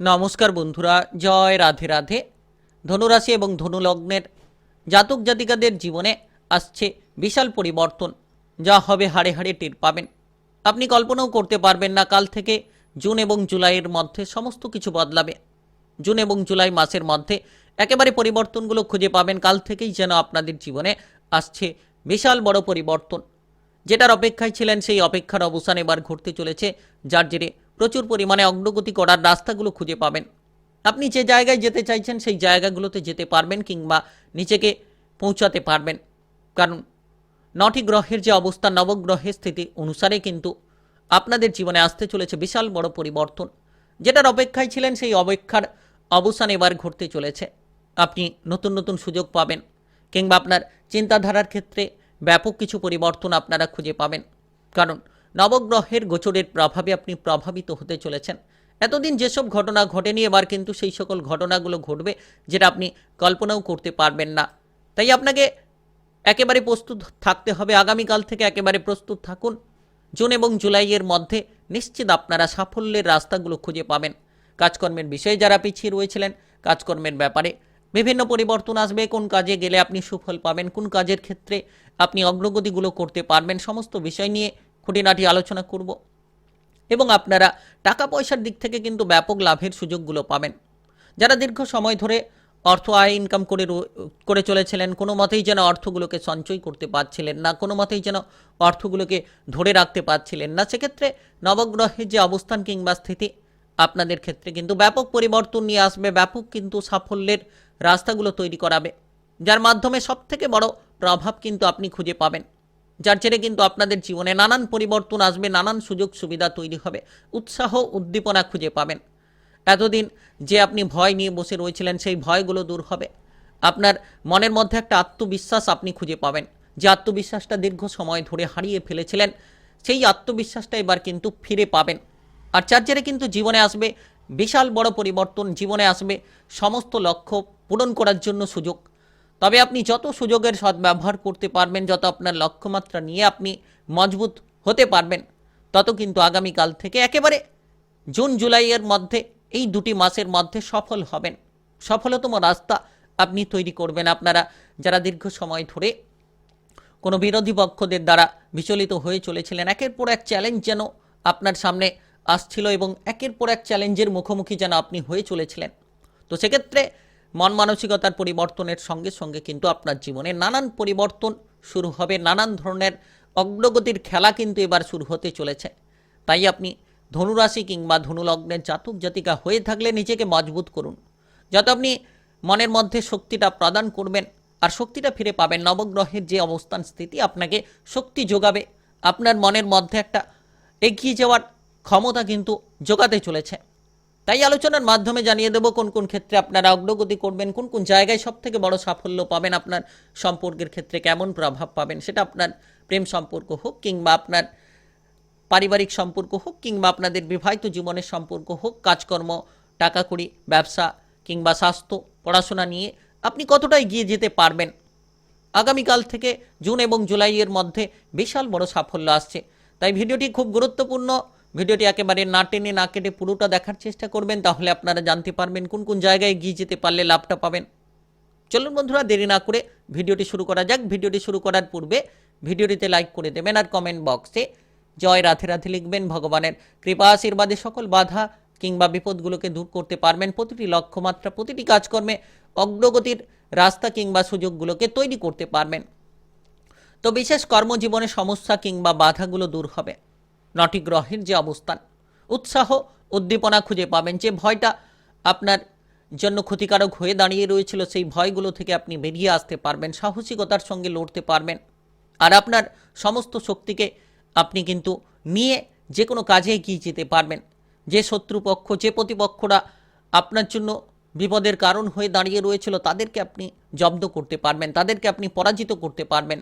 নমস্কার বন্ধুরা, জয় রাধে রাধে। ধনুরাশি এবং ধনুলগ্নের জাতক জাতিকাদের জীবনে আসছে বিশাল পরিবর্তন, যা হবে হাড়ে হাড়ে টের পাবেন। আপনি কল্পনাও করতে পারবেন না, কাল থেকে জুন এবং জুলাইয়ের মধ্যে সমস্ত কিছু বদলাবে। জুন এবং জুলাই মাসের মধ্যে একেবারে পরিবর্তনগুলো খুঁজে পাবেন, কাল থেকেই যেন আপনাদের জীবনে আসছে বিশাল বড় পরিবর্তন। যেটার অপেক্ষায় ছিলেন সেই অপেক্ষার অবসান এবার ঘটতে চলেছে, যার জেরে প্রচুর পরিমাণে অগ্রগতি করার রাস্তাগুলো খুঁজে পাবেন। আপনি যে জায়গায় যেতে চাইছেন, সেই জায়গাগুলোতে যেতে পারবেন কিংবা নিজেকে পৌঁছাতে পারবেন। কারণ নটি গ্রহের যে অবস্থা, নবগ্রহের স্থিতি অনুসারে কিন্তু আপনাদের জীবনে আসতে চলেছে বিশাল বড় পরিবর্তন। যেটার অপেক্ষায় ছিলেন, সেই অপেক্ষার অবসান এবার ঘটতে চলেছে। আপনি নতুন নতুন সুযোগ পাবেন কিংবা আপনার চিন্তাধারার ক্ষেত্রে ব্যাপক কিছু পরিবর্তন আপনারা খুঁজে পাবেন। কারণ নবগ্রহের গোচরের প্রভাবে আপনি প্রভাবিত হতে চলেছেন। এতদিন যেসব ঘটনা ঘটেনি, এবার কিন্তু সেই সকল ঘটনাগুলো ঘটবে যেটা আপনি কল্পনাও করতে পারবেন না। তাই আপনাকে একেবারে প্রস্তুত থাকতে হবে, আগামীকাল থেকে একেবারে প্রস্তুত থাকুন। জুন এবং জুলাইয়ের মধ্যে নিশ্চিত আপনারা সাফল্যের রাস্তাগুলো খুঁজে পাবেন। কাজকর্মের বিষয়ে যারা পিছিয়ে রয়েছিলেন, কাজকর্মের ব্যাপারে বিভিন্ন পরিবর্তন আসবে, কোন কাজে গেলে আপনি সুফল পাবেন, কোন কাজের ক্ষেত্রে আপনি অগ্রগতিগুলো করতে পারবেন, সমস্ত বিষয় নিয়ে খুঁটিনাটি আলোচনা করব এবং আপনারা টাকা পয়সার দিক থেকে কিন্তু ব্যাপক লাভের সুযোগগুলো পাবেন। যারা দীর্ঘ সময় ধরে অর্থ, আয় ইনকাম করে করে চলেছিলেন, কোনো মতেই যেন অর্থগুলোকে সঞ্চয় করতে পারছিলেন না, কোনো মতেই যেন অর্থগুলোকে ধরে রাখতে পারছিলেন না। সেক্ষেত্রে নবগ্রহের যে অবস্থান কিংবা স্থিতি, আপনাদের ক্ষেত্রে কিন্তু ব্যাপক পরিবর্তন নিয়ে আসবে, ব্যাপক কিন্তু সাফল্যের রাস্তাগুলো তৈরি করাবে, যার মাধ্যমে সবথেকে বড় প্রভাব কিন্তু আপনি খুঁজে পাবেন। যার জেরে কিন্তু আপনাদের জীবনে নানান পরিবর্তন আসবে, নানান সুযোগ সুবিধা তৈরি হবে। উৎসাহ, উদ্দীপনা খুঁজে পাবেন। এতদিন যে আপনি ভয় নিয়ে বসে রয়েছিলেন, সেই ভয়গুলো দূর হবে। আপনার মনের মধ্যে একটা আত্মবিশ্বাস আপনি খুঁজে পাবেন। যে আত্মবিশ্বাসটা দীর্ঘ সময় ধরে হারিয়ে ফেলেছিলেন, সেই আত্মবিশ্বাসটা এবার কিন্তু ফিরে পাবেন। আর যার জেরে কিন্তু জীবনে আসবে বিশাল বড় পরিবর্তন, জীবনে আসবে সমস্ত লক্ষ্য পূরণ করার জন্য সুযোগ। তবে আপনি যত সুযোগের সদ্ব্যবহার করতে পারবেন, যত আপনার লক্ষ্যমাত্রা নিয়ে আপনি মজবুত হতে পারবেন, তত কিন্তু আগামীকাল থেকে একেবারে জুন, জুলাইয়ের মধ্যে, এই দুটি মাসের মধ্যে সফল হবেন। সফলতম রাস্তা আপনি তৈরি করবেন। আপনারা যারা দীর্ঘ সময় ধরে কোনো বিরোধী পক্ষদের দ্বারা বিচলিত হয়ে চলেছিলেন, একের পর এক চ্যালেঞ্জ যেন আপনার সামনে আসছিল এবং একের পর এক চ্যালেঞ্জের মুখোমুখি যেন আপনি হয়ে চলেছিলেন। তো সেক্ষেত্রে মন মানসিকতার পরিবর্তনের সঙ্গে সঙ্গে কিন্তু আপনার জীবনে নানান পরিবর্তন শুরু হবে, নানান ধরনের অগ্রগতির খেলা কিন্তু এবার শুরু হতে চলেছে। তাই আপনি ধনুরাশি কিংবা ধনুলগ্নের জাতক জাতিকা হয়ে থাকলে নিজেকে মজবুত করুন। যত আপনি মনের মধ্যে শক্তিটা প্রদান করবেন আর শক্তিটা ফিরে পাবেন, নবগ্রহের যে অবস্থান স্থিতি আপনাকে শক্তি যোগাবে। আপনার মনের মধ্যে একটা এগিয়ে যাওয়ার ক্ষমতা কিন্তু যোগাতে চলেছে। তাই আলোচনার মাধ্যমে জানিয়ে দেব কোন কোন ক্ষেত্রে আপনারা অগ্রগতি করবেন, কোন কোন জায়গায় সব থেকে বড় সাফল্য পাবেন, আপনার সম্পর্কের ক্ষেত্রে কেমন প্রভাব পাবেন, সেটা আপনার প্রেম সম্পর্ক হোক কিংবা আপনার পারিবারিক সম্পর্ক হোক কিংবা আপনাদের বিবাহিত জীবনের সম্পর্ক হোক, কাজকর্ম টাকা কড়ি ব্যবসা কিংবা স্বাস্থ্য, পড়াশোনা নিয়ে আপনি কতটা এগিয়ে যেতে পারবেন। আগামীকাল থেকে জুন এবং জুলাইয়ের মধ্যে বিশাল বড় সাফল্য আসছে। তাই ভিডিওটি খুব গুরুত্বপূর্ণ। ভিডিওটি একেবারে না টেনে না কেটে পুরোটা দেখার চেষ্টা করবেন, তাহলে আপনারা জানতে পারবেন কোন কোন জায়গায় গিয়ে যেতে পারলে লাভটা পাবেন। চলুন বন্ধুরা, দেরি না করে ভিডিওটি শুরু করা যাক। ভিডিওটি শুরু করার পূর্বে ভিডিওটিতে লাইক করে দেবেন আর কমেন্ট বক্সে জয় রাধে রাধে লিখবেন। ভগবানের কৃপা, আশীর্বাদে সকল বাধা কিংবা বিপদগুলোকে দূর করতে পারবেন। প্রতিটি লক্ষ্যমাত্রা, প্রতিটি কাজকর্মে অগ্রগতির রাস্তা কিংবা সুযোগগুলোকে তৈরি করতে পারবেন। তো বিশেষ কর্মজীবনে সমস্যা কিংবা বাধাগুলো দূর হবে। নটি গ্রহের যে অবস্থান, উৎসাহ, উদ্দীপনা খুঁজে পাবেন যে ভয়টা আপনার জন্য ক্ষতিকারক হয়ে দাঁড়িয়ে রয়েছিল, সেই ভয়গুলো থেকে আপনি বেরিয়ে আসতে পারবেন, সাহসিকতার সঙ্গে লড়তে পারবেন। আর আপনার সমস্ত শক্তিকে আপনি কিন্তু নিয়ে যে কোনো কাজে এগিয়ে যেতে পারবেন। যে শত্রুপক্ষ, যে প্রতিপক্ষরা আপনার জন্য বিপদের কারণ হয়ে দাঁড়িয়ে রয়েছিল, তাদেরকে আপনি জব্দ করতে পারবেন, তাদেরকে আপনি পরাজিত করতে পারবেন।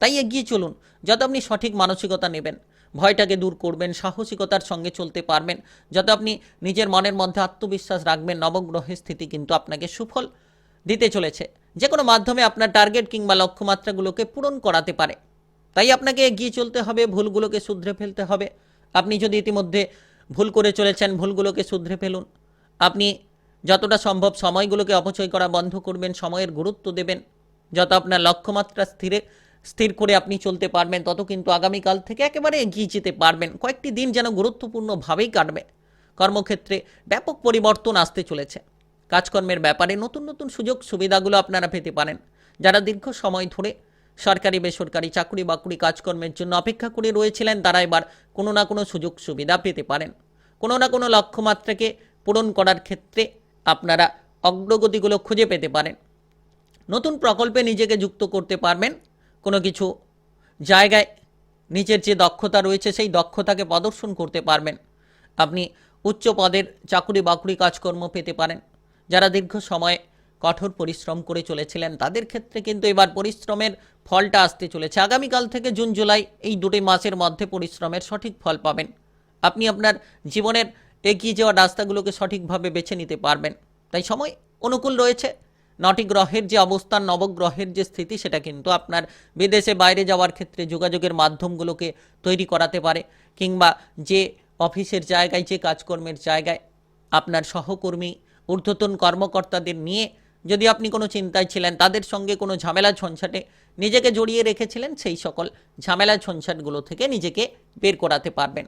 তাই এগিয়ে চলুন, যত আপনি সঠিক মানসিকতা নেবেন ভয়টাকে দূর করবেন, সাহসিকতার সঙ্গে চলতে পারবেন। যত আপনি নিজের মনের মধ্যে আত্মবিশ্বাস রাখবেন, নবগ্রহের স্থিতি কিন্তু আপনাকে সুফল দিতে চলেছে। যে কোনো মাধ্যমে আপনার টার্গেট কিংবা লক্ষ্যমাত্রাগুলোকে পূরণ করাতে পারে। তাই আপনাকে এগিয়ে চলতে হবে, ভুলগুলোকে শুধরে ফেলতে হবে। আপনি যদি ইতিমধ্যে ভুল করে চলেছেন, ভুলগুলোকে শুধরে ফেলুন। আপনি যতটা সম্ভব সময়গুলোকে অপচয় করা বন্ধ করবেন, সময়ের গুরুত্ব দেবেন। যত আপনার লক্ষ্যমাত্রা স্থিরে স্থির করে আপনি চলতে পারবেন, তত কিন্তু আগামীকাল থেকে একেবারে এগিয়ে যেতে পারবেন। কয়েকটি দিন যেন গুরুত্বপূর্ণভাবেই কাটবে। কর্মক্ষেত্রে ব্যাপক পরিবর্তন আসতে চলেছে। কাজকর্মের ব্যাপারে নতুন নতুন সুযোগ সুবিধাগুলো আপনারা পেতে পারেন। যারা দীর্ঘ সময় ধরে সরকারি, বেসরকারি চাকরি বাকরি কাজকর্মের জন্য অপেক্ষা করে রয়েছিলেন, তারা এবার কোনো না কোনো সুযোগ সুবিধা পেতে পারেন। কোনো না কোনো লক্ষ্যমাত্রাকে পূরণ করার ক্ষেত্রে আপনারা অগ্রগতিগুলো খুঁজে পেতে পারেন। নতুন প্রকল্পে নিজেকে যুক্ত করতে পারবেন। কোনো কিছু জায়গায় নিজের যে দক্ষতা রয়েছে সেই দক্ষতাকে প্রদর্শন করতে পারবেন। আপনি উচ্চ পদের চাকুরি বাকুরি কাজকর্ম পেতে পারেন। যারা দীর্ঘ সময় কঠোর পরিশ্রম করে চলেছিলেন, তাদের ক্ষেত্রে কিন্তু এবার পরিশ্রমের ফলটা আসতে চলেছে। আগামীকাল থেকে জুন, জুলাই এই দুটি মাসের মধ্যে পরিশ্রমের সঠিক ফল পাবেন। আপনি আপনার জীবনের এগিয়ে যাওয়া রাস্তাগুলোকে সঠিকভাবে বেছে নিতে পারবেন। তাই সময় অনুকূল রয়েছে। নটি গ্রহের যে অবস্থান, নবগ্রহের যে স্থিতি, সেটা কিন্তু আপনার বিদেশে বাইরে যাওয়ার ক্ষেত্রে যোগাযোগের মাধ্যমগুলোকে তৈরি করাতে পারে। কিংবা যে অফিসের জায়গায়, যে কাজকর্মের জায়গায় আপনার সহকর্মী, ঊর্ধ্বতন কর্মকর্তাদের নিয়ে যদি আপনি কোনো চিন্তায় ছিলেন, তাদের সঙ্গে কোনো ঝামেলা ঝঞ্ঝাটে নিজেকে জড়িয়ে রেখেছিলেন, সেই সকল ঝামেলা ঝঞ্ঝাটগুলো থেকে নিজেকে বের করাতে পারবেন।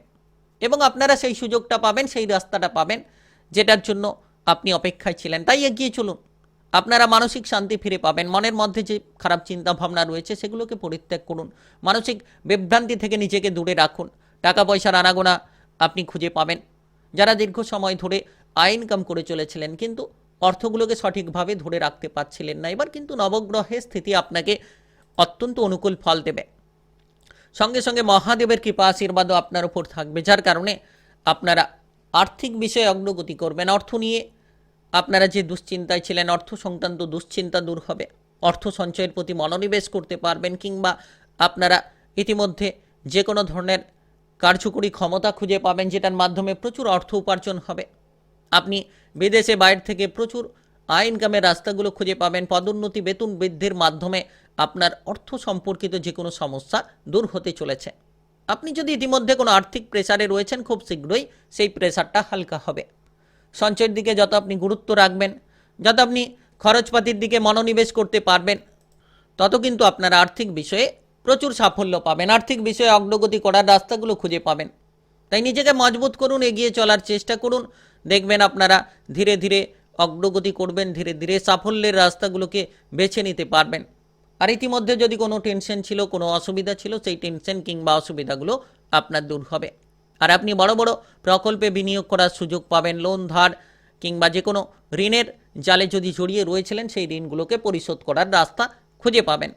এবং আপনারা সেই সুযোগটা পাবেন, সেই রাস্তাটা পাবেন, যেটার জন্য আপনি অপেক্ষায় ছিলেন। তাই এগিয়ে চলুন। আপনারা মানসিক শান্তি ফিরে পাবেন। মনের মধ্যে যে খারাপ চিন্তা ভাবনা রয়েছে, সেগুলোকে পরিত্যাগ করুন। মানসিক বিভ্রান্তি থেকে নিজেকে দূরে রাখুন। টাকা পয়সার আনাগোনা আপনি খুঁজে পাবেন। যারা দীর্ঘ সময় ধরে আয় ইনকাম করে চলেছিলেন, কিন্তু অর্থগুলোকে সঠিকভাবে ধরে রাখতে পারছিলেন না, এবার কিন্তু নবগ্রহের স্থিতি আপনাকে অত্যন্ত অনুকূল ফল দেবে। সঙ্গে সঙ্গে মহাদেবের কৃপা আশীর্বাদও আপনার উপর থাকবে, যার কারণে আপনারা আর্থিক বিষয়ে অগ্রগতি করবেন। অর্থ নিয়ে আপনারা যে দুশ্চিন্তায় ছিলেন, অর্থ সংক্রান্ত দুশ্চিন্তা দূর হবে। অর্থ সঞ্চয়ের প্রতি মনোনিবেশ করতে পারবেন কিংবা আপনারা ইতিমধ্যে যে কোনো ধরনের কার্যকরী ক্ষমতা খুঁজে পাবেন, যেটার মাধ্যমে প্রচুর অর্থ উপার্জন হবে। আপনি বিদেশে বাইরে থেকে প্রচুর আয় ইনকামের রাস্তাগুলো খুঁজে পাবেন। পদোন্নতি, বেতন বৃদ্ধির মাধ্যমে আপনার অর্থ সম্পর্কিত যে কোনো সমস্যা দূর হতে চলেছে। আপনি যদি ইতিমধ্যে কোনো আর্থিক প্রেসারে রয়েছেন, খুব শীঘ্রই সেই প্রেসারটা হালকা হবে। সঞ্চয়ের দিকে যত আপনি গুরুত্ব রাখবেন, যত আপনি খরচপাতির দিকে মনোনিবেশ করতে পারবেন, তত কিন্তু আপনার আর্থিক বিষয়ে প্রচুর সাফল্য পাবেন। আর্থিক বিষয়ে অগ্রগতি করার রাস্তাগুলো খুঁজে পাবেন। তাই নিজেকে মজবুত করুন, এগিয়ে চলার চেষ্টা করুন। দেখবেন আপনারা ধীরে ধীরে অগ্রগতি করবেন, ধীরে ধীরে সাফল্যের রাস্তাগুলোকে বেছে নিতে পারবেন। আর ইতিমধ্যে যদি কোনো টেনশন ছিল, কোনো অসুবিধা ছিল, সেই টেনশন কিংবা অসুবিধাগুলো আপনার দূর হবে। আর আপনি বড় বড় প্রকল্পে বিনিয়োগ করার সুযোগ পাবেন লোন ধার কিংবা যে কোনো ঋণের জালে যদি জড়িয়ে রয়েছিলেন, সেই ঋণগুলোকে পরিশোধ করার রাস্তা খুঁজে পাবেন।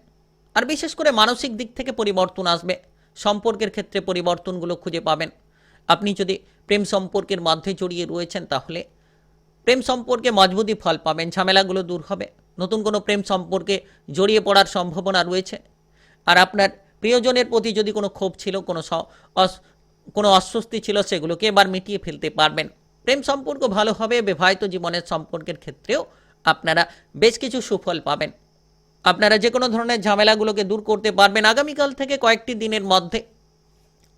আর বিশেষ করে মানসিক দিক থেকে পরিবর্তন আসবে, সম্পর্কের ক্ষেত্রে পরিবর্তনগুলো খুঁজে পাবেন। আপনি যদি প্রেম সম্পর্কের মধ্যে জড়িয়ে রয়েছেন, তাহলে প্রেম সম্পর্কে মজবুতি ফল পাবেন, ঝামেলাগুলো দূর হবে। নতুন কোনো প্রেম সম্পর্কে জড়িয়ে পড়ার সম্ভাবনা রয়েছে। আর আপনার প্রিয়জনের প্রতি যদি কোনো ক্ষোভ ছিল, কোনো কোনো অস্বস্তি ছিল সেগুলোকে এবার মিটিয়ে ফেলতে পারবেন। প্রেম সম্পর্ক ভালো হবে, বিবাহিত জীবনের সম্পর্কের ক্ষেত্রেও আপনারা বেশ কিছু সুফল পাবেন। আপনারা যে কোনো ধরনের ঝামেলাগুলোকে দূর করতে পারবেন আগামীকাল থেকে কয়েকটি দিনের মধ্যে।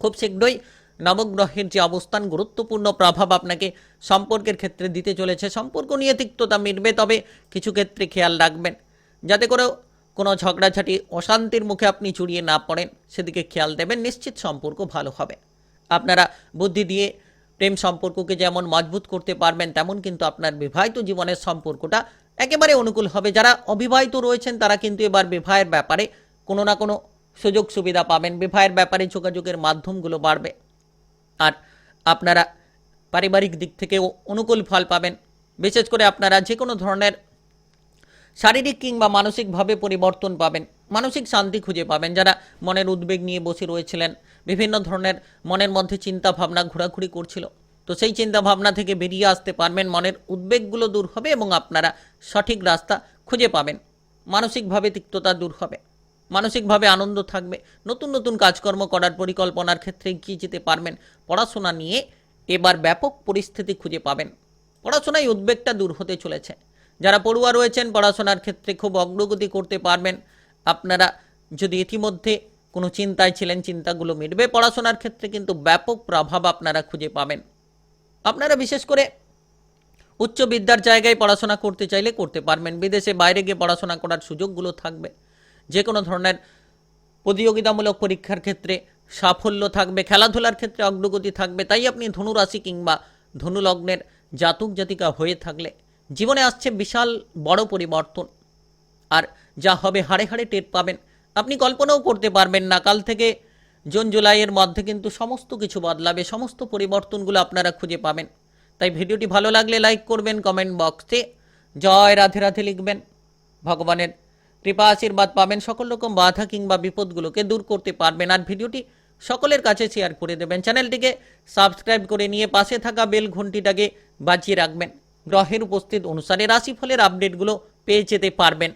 খুব শীঘ্রই নবগ্রহের যে অবস্থান, গুরুত্বপূর্ণ প্রভাব আপনাকে সম্পর্কের ক্ষেত্রে দিতে চলেছে। সম্পর্ক নিয়ে তিক্ততা মিটবে, তবে কিছু ক্ষেত্রে খেয়াল রাখবেন। যাতে করে কোনো ঝগড়াঝাটি, অশান্তির মুখে আপনি চুরিয়ে না পড়েন, সেদিকে খেয়াল দেবেন। নিশ্চিত সম্পর্ক ভালো হবে। আপনারা বুদ্ধি দিয়ে প্রেম সম্পর্ককে যেমন মজবুত করতে পারবেন, তেমন কিন্তু আপনার বিবাহিত জীবনের সম্পর্কটা একেবারে অনুকূল হবে। যারা অবিবাহিত রয়েছেন, তারা কিন্তু এবার বিবাহের ব্যাপারে কোনো না কোনো সুযোগ সুবিধা পাবেন। বিবাহের ব্যাপারে যোগাযোগের মাধ্যমগুলো বাড়বে। আর আপনারা পারিবারিক দিক থেকেও অনুকূল ফল পাবেন। বিশেষ করে আপনারা যে কোনো ধরনের শারীরিক কিংবা মানসিকভাবে পরিবর্তন পাবেন। মানসিক শান্তি খুঁজে পাবেন। যারা মনের উদ্বেগ নিয়ে বসে রয়েছিলেন বিভিন্ন ধরনের মনের মধ্যে চিন্তা ভাবনা ঘোরাঘুরি করছিল। তো সেই চিন্তা ভাবনা থেকে বেরিয়ে আসতে পারবেন, মনের উদ্বেগগুলো দূর হবে এবং আপনারা সঠিক রাস্তা খুঁজে পাবেন। মানসিকভাবে তিক্ততা দূর হবে, মানসিকভাবে আনন্দ থাকবে, নতুন নতুন কাজকর্ম করার পরিকল্পনার ক্ষেত্রে এগিয়ে যেতে পারবেন, পড়াশোনা নিয়ে এবার ব্যাপক পরিস্থিতি খুঁজে পাবেন। পড়াশোনায় উদ্বেগটা দূর হতে চলেছে। যারা পড়ুয়া রয়েছেন, পড়াশোনার ক্ষেত্রে খুব অগ্রগতি করতে পারবেন। আপনারা যদি ইতিমধ্যে কোনো চিন্তায় ছিলেন, চিন্তাগুলো মিটবে। পড়াশোনার ক্ষেত্রে কিন্তু ব্যাপক প্রভাব আপনারা খুঁজে পাবেন। আপনারা বিশেষ করে উচ্চ বিদ্যার জায়গায় পড়াশোনা করতে চাইলে করতে পারবেন। বিদেশে বাইরে গিয়ে পড়াশোনা করার সুযোগগুলো থাকবে। যে কোনো ধরনের প্রতিযোগিতামূলক পরীক্ষার ক্ষেত্রে সাফল্য থাকবে, খেলাধুলার ক্ষেত্রে অগ্রগতি থাকবে। তাই আপনি ধনুরাশি কিংবা ধনুলগ্নের জাতক জাতিকা হয়ে থাকলে জীবনে আসছে বিশাল বড় পরিবর্তন। আর যা হবে হাড়ে হাড়ে টের পাবেন। আপনি কল্পনাও করতে পারবেন না। কাল থেকে জুন, জুলাইয়ের মধ্যে কিন্তু সমস্ত কিছু বদলাবে, সমস্ত পরিবর্তনগুলো আপনারা খুঁজে পাবেন। তাই ভিডিওটি ভালো লাগলে লাইক করবেন, কমেন্ট বক্সে জয় রাধে রাধে লিখবেন। ভগবানের কৃপা, আশীর্বাদ পাবেন, সকল রকম বাধা কিংবা বিপদগুলোকে দূর করতে পারবেন। আর ভিডিওটি সকলের কাছে শেয়ার করে দেবেন। চ্যানেলটিকে সাবস্ক্রাইব করে নিয়ে পাশে থাকা বেল ঘন্টিটাকে বাজিয়ে রাখবেন। গ্রহের উপস্থিত অনুসারে রাশিফলের আপডেটগুলো পেয়ে যেতে পারবেন।